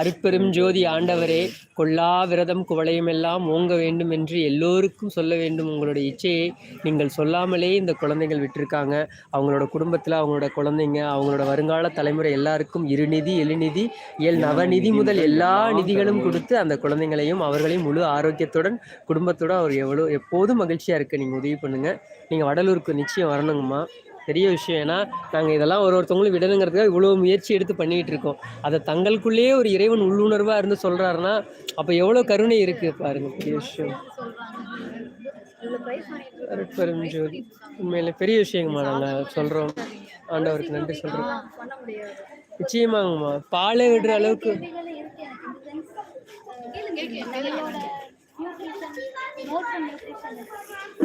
அருட்பெரும் ஜோதி ஆண்டவரே கொல்லா விரதம் குவளையும் எல்லாம் ஓங்க வேண்டும் என்று எல்லோருக்கும் சொல்ல வேண்டும். உங்களுடைய இச்சையை நீங்கள் சொல்லாமலே இந்த குழந்தைகள் விட்டிருக்காங்க. அவங்களோட குடும்பத்தில் அவங்களோட குழந்தைங்க அவங்களோட வருங்கால தலைமுறை எல்லாருக்கும் இருநிதி எழுநிதி எல் நவநிதி முதல் எல்லா நிதிகளும் கொடுத்து அந்த குழந்தைங்களையும் அவர்களையும் முழு ஆரோக்கியத்துடன் குடும்பத்துடன் அவர் எவ்வளோ எப்போதும் மகிழ்ச்சியாக இருக்க. நீங்கள் உதவி பண்ணுங்கள் நீங்கள் வடலூருக்கு நிச்சயம் வரணுங்கம்மா. பெரிய விஷயம் ஏன்னா நாங்கள் இதெல்லாம் ஒரு ஒருத்தவங்களும் விடணுங்கிறதுக்காக இவ்வளோ முயற்சி எடுத்து பண்ணிகிட்டு இருக்கோம். அதை தங்களுக்குள்ளேயே ஒரு இறைவன் உள்ளுணர்வாக இருந்து சொல்கிறாருன்னா அப்போ எவ்வளோ கருணை இருக்குது பாருங்க பெரிய விஷயம். அருட்பெரும் ஜோதி உண்மையில பெரிய விஷயங்கம்மா நாங்கள் சொல்கிறோம் ஆண்டவருக்கு நன்றி சொல்கிறோம் நிச்சயமாங்கம்மா. பாலை விடுற அளவுக்கு.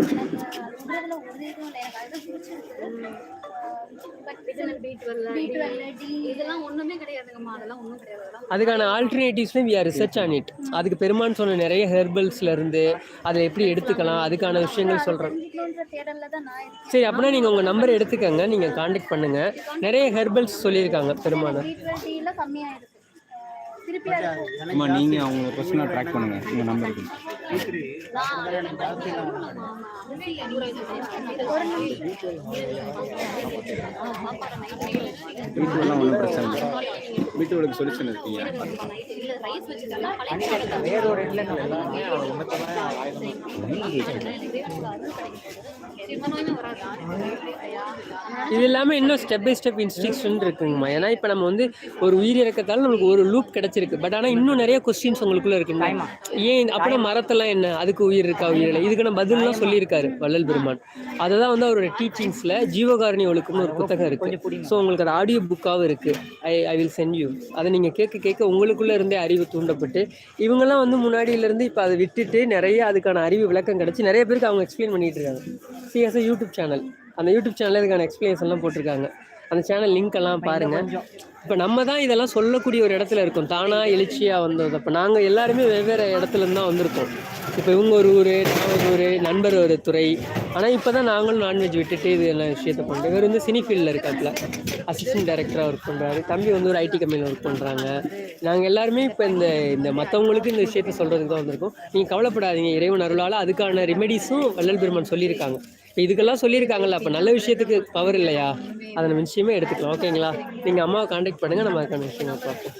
நம்மளோட உணவுல ஒரு இதுவும் இல்லை எனக்கு பிடிச்சிருக்கு அதுக்கான ஆல்டர்னேட்டிவ்ஸ்லையும் we are research on it அதுக்கு பெருமான் சொன்ன நிறைய ஹெர்பல்ஸ்ல இருந்து அதை எப்படி எடுத்துக்கலாம் அதுக்கான விஷயங்கள் சொல்கிறேன் தெரிஞ்சுக்கணுன்ற தேடல்ல தான் நான் இருக்கேன். சரி அப்படின்னா நீங்கள் உங்கள் நம்பர் எடுத்துக்கங்க நீங்கள் காண்டாக்ட் பண்ணுங்கள் நிறைய ஹெர்பல்ஸ் சொல்லியிருக்காங்க பெருமானை. பி டுவெல் டில கம்மியா இருக்கு. அஹ் திருப்பி அது அம்மா நீங்கள் அவங்க பர்சனலாக ட்ராக் பண்ணுங்கள் உங்கள் நம்பருக்கு வீட்டுலாம் ஒன்றும் பிரச்சனை இல்லை. வீட்டோட சொல்யூஷன் இருக்கீங்க ரைஸ் வச்சுக்கலாம் வேறொரு இடத்துல அவன் உண்மைத்தமான இது இல்லாமல் இன்னும் ஸ்டெப் பை ஸ்டெப் இன்ஸ்ட்ரக்ஷன் இருக்குங்கம்மா. ஏன்னா இப்போ நம்ம வந்து ஒரு உயிர் இறக்கத்தால நம்மளுக்கு ஒரு லூப் கிடைச்சிருக்கு. பட் ஆனால் இன்னும் நிறைய கொஸ்டின்ஸ் உங்களுக்குள்ள இருக்குங்க ஏன் அப்படின்னா மரத்தெல்லாம் என்ன? அதுக்கு உயிர் இருக்கா உயிர் இல்லை? இதுக்கான பதில்லாம் சொல்லியிருக்காரு வள்ளல் பெருமான். அதை தான் வந்து அவரோட டீச்சிங்ஸில் ஜீவகாரணி ஒழுக்கம்னு ஒரு புத்தகம் இருக்கு. ஸோ உங்களுக்கு அது ஆடியோ புக்காகவும் இருக்கு. I I will send you அதை நீங்கள் கேட்க கேட்க உங்களுக்குள்ள இருந்தே அறிவு தூண்டப்பட்டு இவங்கெல்லாம் வந்து முன்னாடியிலேருந்து இப்போ அதை விட்டுட்டு நிறைய அதுக்கான அறிவு விளக்கம் கிடச்சி நிறைய பேருக்கு அவங்க எக்ஸ்பிளைன் பண்ணிட்டு இருக்காங்க. சிஎஸ்ஐ யூடியூப் சேனல் அந்த யூடியூப் சேனலில் இதுக்கான எக்ஸ்பிளேஷன்லாம் போட்டிருக்காங்க. அந்த சேனல் லிங்க் எல்லாம் பாருங்க. இப்போ நம்ம தான் இதெல்லாம் சொல்லக்கூடிய ஒரு இடத்துல இருக்கோம். தானா எழுச்சியாக வந்தது. அப்போ நாங்கள் எல்லாருமே வெவ்வேறு இடத்துல இருந்து தான் வந்திருக்கோம். இப்போ இவங்க ஒரு ஊர் நான் ஒரு ஊர் நண்பர் ஒரு துறை. ஆனால் இப்போ தான் நாங்களும் நான்வெஜ் விட்டுட்டு இது எல்லாம் விஷயத்த பண்ணுறோம் இவர் வந்து சினி ஃபீல்டில் இருக்காப்புல. அசிஸ்டன்ட் டைரக்டராக ஒர்க் பண்ணுறாரு தம்பி வந்து ஒரு ஐடி கம்பெனியில் ஒர்க் பண்ணுறாங்க நாங்கள் எல்லாருமே இப்போ இந்த இந்த மற்றவங்களுக்கு இந்த விஷயத்த சொல்கிறதுக்கு தான் வந்திருக்கோம். நீங்கள் கவலைப்படாதீங்க. இறைவன் அருளால் அதுக்கான ரெமெடிஸும் வள்ளல் பெருமான் சொல்லியிருக்காங்க. இப்போ இதுக்கெல்லாம் சொல்லியிருக்காங்கல்ல அப்போ நல்ல விஷயத்துக்கு பவர் இல்லையா? அதை நம்ம நிச்சயமே எடுத்துக்கலாம். ஓகேங்களா? நீங்கள் அம்மாவை காண்டாக்ட் பண்ணுங்கள் நம்ம அதுக்கான விஷயங்களை பார்ப்போம்.